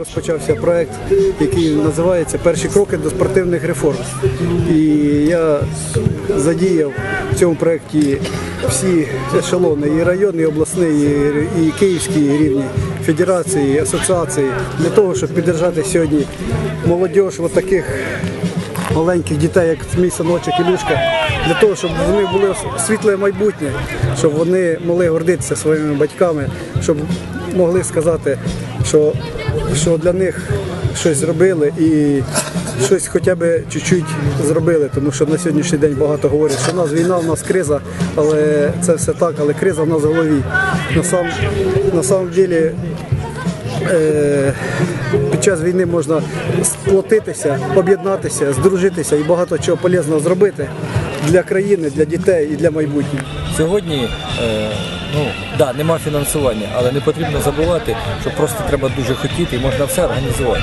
розпочався проект, який називається Перші кроки до спортивних реформ. І я задіяв в цьому проєкті всі ешелони, і районний, і обласний, і, і київський рівні, федерації, асоціації, для того, щоб підтримати сьогодні молодь от таких маленьких дітей, як мій синочок Ілюшка, для того, щоб вони були світле майбутнє, щоб вони могли гордитися своїми батьками, щоб могли сказати, що, що для них щось зробили і щось хоча б чуть-чуть зробили, тому що на сьогоднішній день багато говорять, що в нас війна, в нас криза, але це все так, але криза в нас в голові. На сам, на самом деле е, під час війни можна сплотитися, об'єднатися, здружитися і багато чого полезного зробити для країни, для дітей і для майбутнього. Сьогодні е, ну, да, нема фінансування, але не потрібно забувати, що просто треба дуже хотіти і можна все організувати.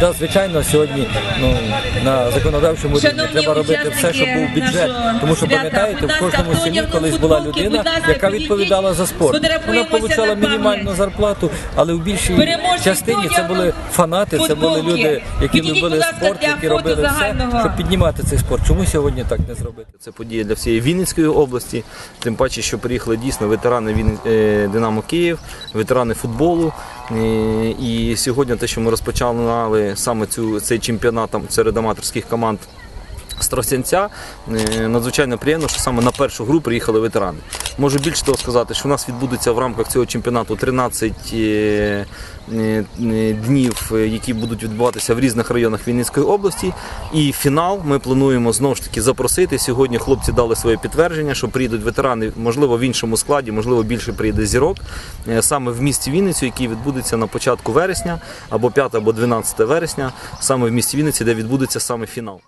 Да, звичайно, сьогодні ну, на законодавчому рівні Шановні треба робити все, щоб був бюджет. Тому що пам'ятаєте, в кожному селі колись була людина, яка відповідала за спорт. Вона отримала мінімальну зарплату, але в більшій частині це були фанати, це були люди, які любили спорт, які робили все, щоб піднімати цей спорт. Чому сьогодні так не зробити? Це подія для всієї Вінницької області. Тим паче, що приїхали дійсно ветерани Він- е, Динамо Київ, ветерани футболу. Е, І сьогодні те, що ми розпочали саме цю цей чемпіонат серед аматорських команд. З Е, надзвичайно приємно, що саме на першу гру приїхали ветерани. Можу більше того сказати, що у нас відбудеться в рамках цього чемпіонату 13 е, е, днів, які будуть відбуватися в різних районах Вінницької області. І фінал ми плануємо знову ж таки запросити. Сьогодні хлопці дали своє підтвердження, що приїдуть ветерани, можливо, в іншому складі, можливо, більше приїде зірок саме в місті Вінницю, який відбудеться на початку вересня, або 5, або 12 вересня, саме в місті Вінниці, де відбудеться саме фінал.